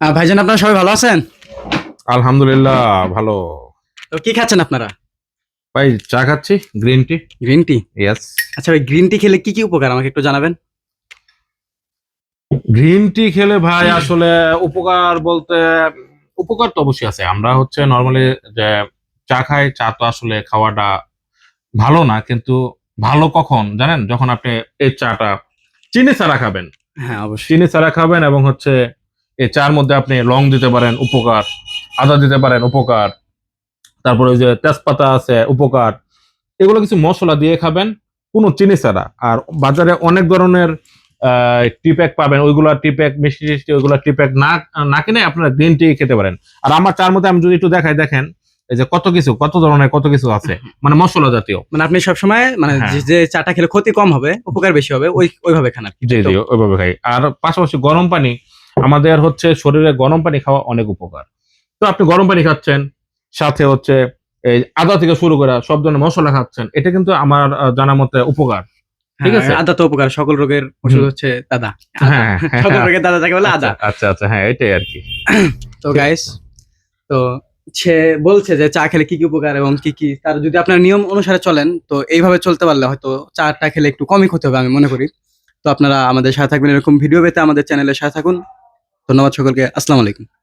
ভাইজান আপনারা সবাই ভালো আছেন? আলহামদুলিল্লাহ ভালো। তো কি খাচ্ছেন আপনারা? ভাই চা খাচ্ছি green tea. Green tea? Yes আচ্ছা ভাই গ্রিন টি খেলে কি কি উপকার? আমাকে একটু জানাবেন। গ্রিন টি খেলে ভাই আসলে উপকার বলতে উপকার তো অবশ্যই আছে। আমরা হচ্ছে নর্মালি যে চা খাই চা তো আসলে খাওয়াটা ভালো না কিন্তু ভালো কখন জানেন? যখন আপনি এই চাটা চিনি ছাড়া খাবেন। হ্যাঁ অবশ্যই। চিনি ছাড়া খাবেন এবং হচ্ছে এই চার মধ্যে আপনি লং দিতে পারেন উপকার। আদা দিতে পারেন উপকার। তারপরে ওই যে তেজপাতা আছে উপকার। এগুলো কিছু মশলা দিয়ে খাবেন কোনো চিনি ছাড়া। আর বাজারে অনেক ধরনের টি প্যাক পাবেন। ওইগুলা টি প্যাক মিষ্টি টিষ্টি ওইগুলা টি প্যাক না না কিনে আপনারা গ্রিন টি খেতে পারেন। আর আমার চার মধ্যে আমি যদি একটু দেখাই দেখেন। এই যে কত কিছু কত ধরনের কত কিছু আছে? মানে মশলা জাতীয়। মানে আপনি সবসময় মানে হ্যাঁ। যে- চাটা খেলে ক্ষতি কম হবে উপকার বেশি হবে ওই ওইভাবে খান আর জি জি ওইভাবে খাই। আর পাশাপাশি গরম পানি আমাদের হচ্ছে শরীরে গরম পানি খাওয়া অনেক উপকার। তো আপনি গরম পানি খাচ্ছেন সাথে হচ্ছে এই আদা থেকে শুরু করে সব ধরনের মশলা খাচ্ছেন এটা কিন্তু আমার জানা মতে উপকার। ঠিক হ্যাঁ, আছে। আদা তো উপকার সকল রোগের ওষুধ হচ্ছে দাদা হ্যাঁ হ্যাঁ, সকল রোগের দাদা যাকে বলে আদা। আচ্ছা আচ্ছা হ্যাঁ এটাই আর কি। তো গাইস তো সে বলছে যে চা খেলে কি কি উপকার এবং কি কি, তার যদি আপনার নিয়ম অনুসারে চলেন, তো এইভাবে চলতে পারলে হয়তো চাটা খেলে একটু কমই ক্ষতি হবে আমি মনে করি। তো আপনারা আমাদের সাথে থাকবেন, এরকম ভিডিও পেতে আমাদের চ্যানেলের সাথে থাকুন। ধন্যবাদ সকলকে, আসসালামু আলাইকুম।